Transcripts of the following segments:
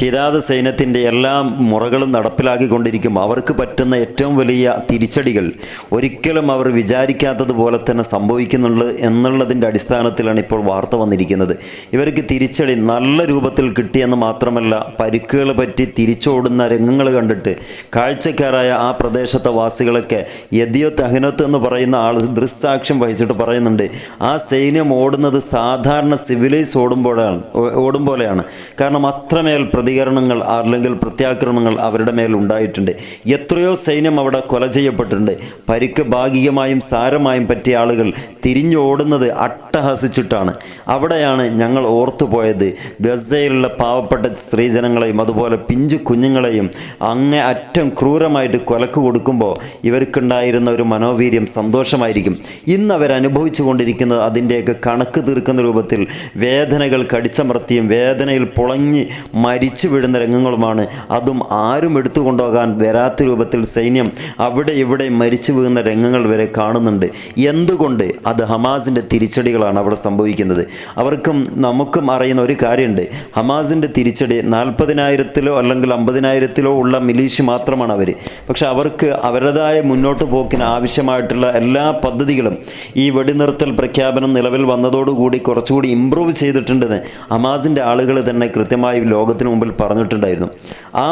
കിരാത സൈന്യത്തിന്റെ എല്ലാ മുറകളും നടപ്പിലാക്കിക്കൊണ്ടിരിക്കുമ്പോൾ അവർക്ക് പറ്റുന്ന ഏറ്റവും വലിയ തിരിച്ചടികൾ ഒരിക്കലും അവർ വിചാരിക്കാത്തതുപോലെ തന്നെ സംഭവിക്കുന്നുണ്ട് എന്നുള്ളതിന്റെ അടിസ്ഥാനത്തിലാണ് ഇപ്പോൾ വാർത്ത വന്നിരിക്കുന്നത്. ഇവർക്ക് തിരിച്ചടി നല്ല രൂപത്തിൽ കിട്ടിയെന്ന് മാത്രമല്ല പരിക്കുകൾ പറ്റി തിരിച്ചോടുന്ന രംഗങ്ങൾ കണ്ടിട്ട് കാഴ്ചക്കാരായ ആ പ്രദേശത്തെ വാസികളൊക്കെ യദിയോ അഹിനത്ത് എന്ന് പറയുന്ന ആൾ ദൃസാക്ഷ്യം വഹിച്ചിട്ട് പറയുന്നുണ്ട് ആ സൈന്യം ഓടുന്നത് സാധാരണ സിവിലൈസ് ഓടുമ്പോഴാണ് ഓടും പോലെയാണ് കാരണം അത്രമേൽ പ്രതികരണങ്ങൾ അല്ലെങ്കിൽ പ്രത്യാക്രമണങ്ങൾ അവരുടെ മേൽ ഉണ്ടായിട്ടുണ്ട്. എത്രയോ സൈന്യം അവിടെ കൊല ചെയ്യപ്പെട്ടിട്ടുണ്ട്. പരിക്ക് ഭാഗികമായും സാരമായും പറ്റിയ ആളുകൾ തിരിഞ്ഞോടുന്നത് അട്ടഹസിച്ചിട്ടാണ്. അവിടെയാണ് ഞങ്ങൾ ഓർത്തുപോയത്. ഗസയിലുള്ള പാവപ്പെട്ട സ്ത്രീജനങ്ങളെയും അതുപോലെ പിഞ്ചു കുഞ്ഞുങ്ങളെയും അങ്ങേ അറ്റം ക്രൂരമായിട്ട് കൊലക്ക് കൊടുക്കുമ്പോൾ ഇവർക്കുണ്ടായിരുന്ന ഒരു മനോവീര്യം സന്തോഷമായിരിക്കും. ഇന്ന് അവരനുഭവിച്ചു കൊണ്ടിരിക്കുന്നത് അതിന്റെയൊക്കെ കണക്ക് തീർക്കുന്ന രൂപത്തിൽ വേദനകൾ കടിച്ചമർത്തിയും വേദനയിൽ പുളഞ്ഞ് മരിച്ചു വീഴുന്ന രംഗങ്ങളുമാണ്. അതും ആരും എടുത്തു കൊണ്ടുപോകാൻ വരാത്ത രൂപത്തിൽ സൈന്യം അവിടെ ഇവിടെ മരിച്ചു വീഴുന്ന രംഗങ്ങൾ വരെ കാണുന്നുണ്ട്. എന്തുകൊണ്ട് അത് ഹമാസിന്റെ തിരിച്ചടികളാണ് അവിടെ സംഭവിക്കുന്നത്? അവർക്കും നമുക്കും അറിയുന്ന ഒരു കാര്യമുണ്ട്. ഹമാസിന്റെ തിരിച്ചടി നാൽപ്പതിനായിരത്തിലോ അല്ലെങ്കിൽ അമ്പതിനായിരത്തിലോ ഉള്ള മിലീഷ്യ മാത്രമാണ് അവർ പക്ഷെ അവർക്ക് അവരുടേതായ മുന്നോട്ട് പോക്കിന് ആവശ്യമായിട്ടുള്ള എല്ലാ പദ്ധതികളും ഈ വെടിനിർത്തൽ പ്രഖ്യാപനം നിലവിൽ വന്നതോടുകൂടി കുറച്ചുകൂടി ഇമ്പ്രൂവ് ചെയ്തിട്ടുണ്ടെന്ന് ഹമാസിന്റെ ആളുകൾ തന്നെ കൃത്യമായി ലോകത്തിന് മുമ്പിൽ പറഞ്ഞിട്ടുണ്ടായിരുന്നു. ആ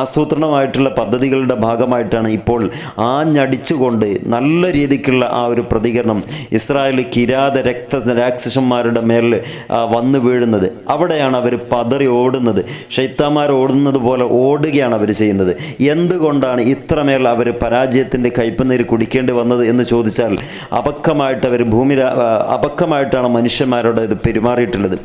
ആസൂത്രണമായിട്ടുള്ള പദ്ധതികളുടെ ഭാഗമായിട്ടാണ് ഇപ്പോൾ ആഞ്ഞടിച്ചുകൊണ്ട് നല്ല രീതിക്കുള്ള ആ ഒരു പ്രതികരണം ഇസ്രായേൽ കിരാത രക്ത രാക്ഷസന്മാരുടെ മേൽ വന്നു വീഴുന്നത്. അവിടെയാണ് അവർ പതറി ഓടുന്നത്. ഷൈത്താമാർ ഓടുന്നത് പോലെ ഓടുകയാണ് അവർ ചെയ്യുന്നത്. എന്തുകൊണ്ടാണ് ഇത്രമേൽ അവർ പരാജയത്തിന്റെ കയ്പുനീര് കുടിക്കേണ്ടി വന്നത് എന്ന് ചോദിച്ചാൽ അപക്കമായിട്ട് അവർ ഭൂമി അപക്കമായിട്ടാണ് മനുഷ്യന്മാരോട് ഇത് പെരുമാറിയിട്ടുള്ളത്.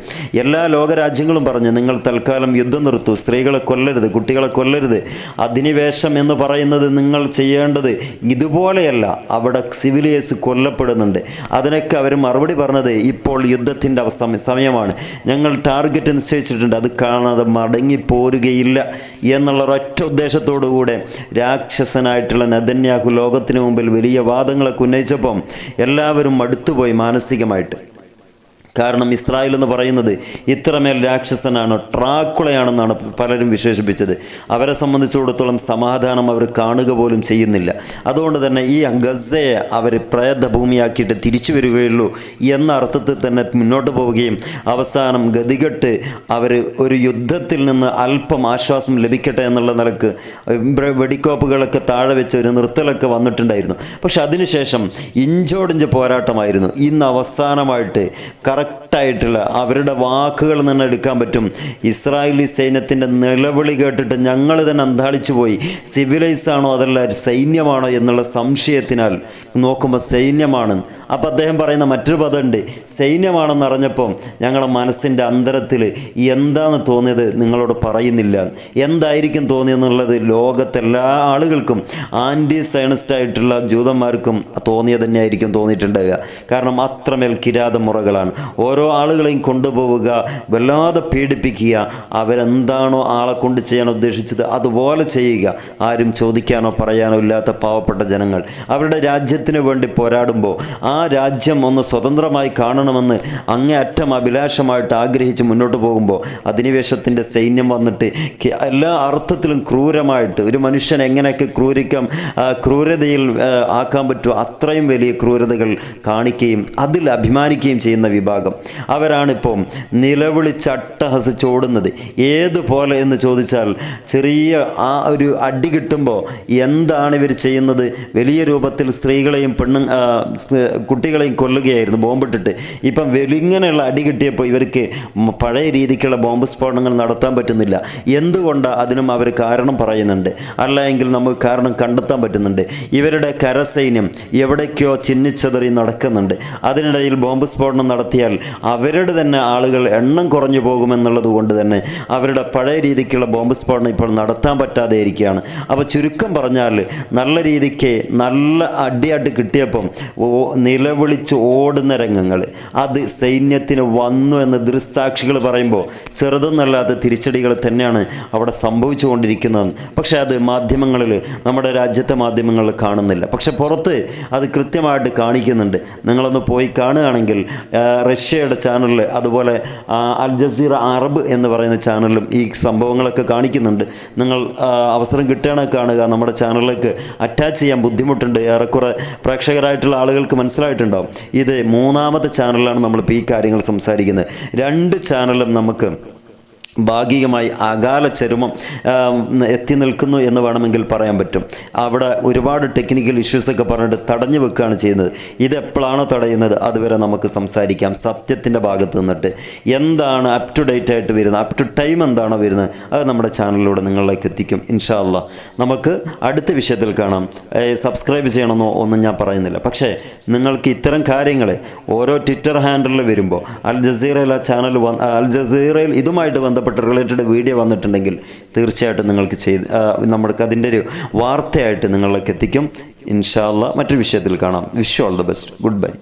എല്ലാ ലോകരാജ്യങ്ങളും പറഞ്ഞ് നിങ്ങൾ തൽക്കാലം യുദ്ധം നിർത്തു. സ്ത്രീകളെ കൊല്ലരുത് കുട്ടികളെ കൊല്ലരുത്. അധിനിവേശം എന്ന് പറയുന്നത് നിങ്ങൾ ചെയ്യേണ്ടത് ഇതുപോലെയല്ല. അവിടെ സിവിലിയേഴ്സ് കൊല്ലപ്പെടുന്നുണ്ട്. അതിനൊക്കെ അവർ മറുപടി പറഞ്ഞത് ഇപ്പോൾ യുദ്ധത്തിന്റെ അവസ്ഥ സമയമാണ്. ഞങ്ങൾ ടാർഗറ്റ് നിശ്ചയിച്ചിട്ടുണ്ട്. അത് കാണാതെ മടങ്ങി പോരുകയില്ല എന്നുള്ള ഒരൊറ്റ ഉദ്ദേശത്തോടു കൂടെ രാക്ഷസനായിട്ടുള്ള നദന്യാഹു ലോകത്തിന് മുമ്പിൽ വലിയ വാദങ്ങളൊക്കെ ഉന്നയിച്ചപ്പം എല്ലാവരും മടുത്തുപോയി മാനസികമായിട്ട്. കാരണം ഇസ്രായേൽ എന്ന് പറയുന്നത് ഇത്രമേൽ രാക്ഷസനാണ് ട്രാക്കുളയാണെന്നാണ് പലരും വിശേഷിപ്പിച്ചത്. അവരെ സംബന്ധിച്ചിടത്തോളം സമാധാനം അവർ കാണുക പോലും ചെയ്യുന്നില്ല. അതുകൊണ്ട് തന്നെ ഈ ഗസയെ അവർ പ്രേതഭൂമിയാക്കിയിട്ട് തിരിച്ചു വരികയുള്ളൂ എന്ന അർത്ഥത്തിൽ തന്നെ മുന്നോട്ട് പോവുകയും അവസാനം ഗതികെട്ട് അവർ ഒരു യുദ്ധത്തിൽ നിന്ന് അല്പം ആശ്വാസം ലഭിക്കട്ടെ എന്നുള്ള നിലയ്ക്ക് വെടിക്കോപ്പുകളൊക്കെ താഴെ വെച്ച് ഒരു നിർത്തലൊക്കെ വന്നിട്ടുണ്ടായിരുന്നു. പക്ഷെ അതിനുശേഷം ഇഞ്ചോടിഞ്ച് പോരാട്ടമായിരുന്നു. ഇന്ന് അവസാനമായിട്ട് കറക്റ്റായിട്ടുള്ള അവരുടെ വാക്കുകൾ തന്നെ എടുക്കാൻ പറ്റും. ഇസ്രായേലി സൈന്യത്തിന്റെ നിലവിളി കേട്ടിട്ട് ഞങ്ങൾ തന്നെ അന്താളിച്ചു പോയി. സിവിലൈസ് ആണോ അതല്ല സൈന്യമാണോ എന്നുള്ള സംശയത്തിനാൽ നോക്കുമ്പോൾ സൈന്യമാണ് അപ്പം അദ്ദേഹം പറയുന്ന മറ്റൊരു പദമുണ്ട്. സൈന്യമാണെന്ന് അറിഞ്ഞപ്പം ഞങ്ങളുടെ മനസ്സിന്റെ അന്തരത്തിൽ എന്താണ് തോന്നിയത് നിങ്ങളോട് പറയുന്നില്ല. എന്തായിരിക്കും തോന്നിയെന്നുള്ളത് ലോകത്തെല്ലാ ആളുകൾക്കും ആന്റി സയനിസ്റ്റായിട്ടുള്ള ജൂതന്മാർക്കും തോന്നിയത് തന്നെയായിരിക്കും തോന്നിയിട്ടുണ്ടാവുക. കാരണം അത്രമേൽ കിരാത മുറകളാണ്. ഓരോ ആളുകളെയും കൊണ്ടുപോവുക വല്ലാതെ പീഡിപ്പിക്കുക അവരെന്താണോ ആളെ കൊണ്ട് ചെയ്യാൻ ഉദ്ദേശിച്ചത് അതുപോലെ ചെയ്യുക. ആരും ചോദിക്കാനോ പറയാനോ ഇല്ലാത്ത പാവപ്പെട്ട ജനങ്ങൾ. അവരുടെ രാജ്യത്തിന് വേണ്ടി പോരാടുമ്പോൾ ആ രാജ്യം ഒന്ന് സ്വതന്ത്രമായി കാണണമെന്ന് അങ്ങേയറ്റം അഭിലാഷമായിട്ട് ആഗ്രഹിച്ച് മുന്നോട്ട് പോകുമ്പോൾ അധിനിവേശത്തിന്റെ സൈന്യം വന്നിട്ട് എല്ലാ അർത്ഥത്തിലും ക്രൂരമായിട്ട് ഒരു മനുഷ്യൻ എങ്ങനെയൊക്കെ ക്രൂരിക്കാം ക്രൂരതയിൽ ആക്കാൻ പറ്റുമോ അത്രയും വലിയ ക്രൂരതകൾ കാണിക്കുകയും അതിൽ അഭിമാനിക്കുകയും ചെയ്യുന്ന വിഭാഗം. അവരാണിപ്പം നിലവിളിച്ച് അട്ടഹസിച്ചോടുന്നത് ഏതുപോലെ എന്ന് ചോദിച്ചാൽ ചെറിയ ആ ഒരു അടി കിട്ടുമ്പോൾ എന്താണ് ഇവർ ചെയ്യുന്നത്? വലിയ രൂപത്തിൽ സ്ത്രീകളെയും പെണ്ണു കുട്ടികളെയും കൊല്ലുകയായിരുന്നു ബോംബിട്ടിട്ട്. ഇപ്പം വെളിങ്ങനെയുള്ള അടി കിട്ടിയപ്പോൾ ഇവർക്ക് പഴയ രീതിക്കുള്ള ബോംബ് സ്ഫോടനങ്ങൾ നടത്താൻ പറ്റുന്നില്ല. എന്തുകൊണ്ട് അതിനും അവർ കാരണം പറയുന്നുണ്ട്? അല്ല എങ്കിൽ നമുക്ക് കാരണം കണ്ടെത്താൻ പറ്റുന്നുണ്ട്. ഇവരുടെ കരസൈന്യം എവിടേക്കോ ചിഹ്നിച്ചതറി നടക്കുന്നുണ്ട്. അതിനിടയിൽ ബോംബ് സ്ഫോടനം നടത്തിയാൽ അവരുടെ തന്നെ ആളുകൾ എണ്ണം കുറഞ്ഞു പോകുമെന്നുള്ളത് കൊണ്ട് തന്നെ അവരുടെ പഴയ രീതിക്കുള്ള ബോംബ് സ്ഫോടനം ഇപ്പോൾ നടത്താൻ പറ്റാതെ ഇരിക്കുകയാണ്. അപ്പോൾ ചുരുക്കം പറഞ്ഞാൽ നല്ല രീതിക്ക് നല്ല അടിയായിട്ട് കിട്ടിയപ്പം നിലവിളിച്ച് ഓടുന്ന രംഗങ്ങൾ. അത് സൈന്യത്തിന് വന്നു എന്ന് ദൃക്സാക്ഷികൾ പറയുമ്പോൾ ചെറുതെന്നല്ലാത്ത തിരിച്ചടികൾ തന്നെയാണ് അവിടെ സംഭവിച്ചുകൊണ്ടിരിക്കുന്നത്. പക്ഷേ അത് മാധ്യമങ്ങളിൽ നമ്മുടെ രാജ്യത്തെ മാധ്യമങ്ങളിൽ കാണുന്നില്ല. പക്ഷെ പുറത്ത് അത് കൃത്യമായിട്ട് കാണിക്കുന്നുണ്ട്. നിങ്ങളൊന്ന് പോയി കാണുകയാണെങ്കിൽ റഷ്യയുടെ ചാനലിൽ അതുപോലെ അൽ ജസീറ അറബ് എന്ന് പറയുന്ന ചാനലിലും ഈ സംഭവങ്ങളൊക്കെ കാണിക്കുന്നുണ്ട്. നിങ്ങൾ അവസരം കിട്ടുകയാണെങ്കിൽ കാണുക. നമ്മുടെ ചാനലിലേക്ക് അറ്റാച്ച് ചെയ്യാൻ ബുദ്ധിമുട്ടുണ്ട്. ഏറെക്കുറെ പ്രേക്ഷകരായിട്ടുള്ള ആളുകൾക്ക് മനസ്സിലായിട്ടുണ്ടാവും. ഇത് മൂന്നാമത്തെ ചാനലിലാണ് നമ്മളിപ്പോൾ ഈ കാര്യങ്ങൾ സംസാരിക്കുന്നത്. രണ്ട് ചാനലും നമുക്ക് ഭാഗികമായി അകാല ചരുമം എത്തി നിൽക്കുന്നു എന്ന് വേണമെങ്കിൽ പറയാൻ പറ്റും. അവിടെ ഒരുപാട് ടെക്നിക്കൽ ഇഷ്യൂസ് ഒക്കെ പറഞ്ഞിട്ട് തടഞ്ഞു വെക്കുകയാണ് ചെയ്യുന്നത്. ഇത് എപ്പോഴാണോ തടയുന്നത് അതുവരെ നമുക്ക് സംസാരിക്കാം. സത്യത്തിന്റെ ഭാഗത്ത് നിന്നിട്ട് എന്താണ് അപ് ടു ഡേറ്റ് ആയിട്ട് വരുന്നത്? അപ് ടു ടൈം എന്താണോ വരുന്നത്? അത് നമ്മുടെ ചാനലിലൂടെ നിങ്ങളിലേക്ക് എത്തിക്കും ഇൻഷാല്ല നമുക്ക് അടുത്ത വിഷയത്തിൽ കാണാം. സബ്സ്ക്രൈബ് ചെയ്യണമെന്നോ ഒന്നും ഞാൻ പറയുന്നില്ല. പക്ഷേ നിങ്ങൾക്ക് ഇത്തരം കാര്യങ്ങൾ ഓരോ ട്വിറ്റർ ഹാൻഡിലിൽ വരുമ്പോൾ അൽ ജസീറയിൽ ആ ചാനൽ അൽ ജസീറയിൽ ഇതുമായിട്ട് ബന്ധപ്പെട്ട് റിലേറ്റഡ് വീഡിയോ വന്നിട്ടുണ്ടെങ്കിൽ തീർച്ചയായിട്ടും നിങ്ങൾക്ക് ചെയ്ത് നമ്മൾക്ക് അതിന്റെ ഒരു വാർത്തയായിട്ട് നിങ്ങളിലേക്ക് എത്തിക്കും. ഇൻഷാല്ല മറ്റൊരു വിഷയത്തിൽ കാണാം. Wish all the best good bye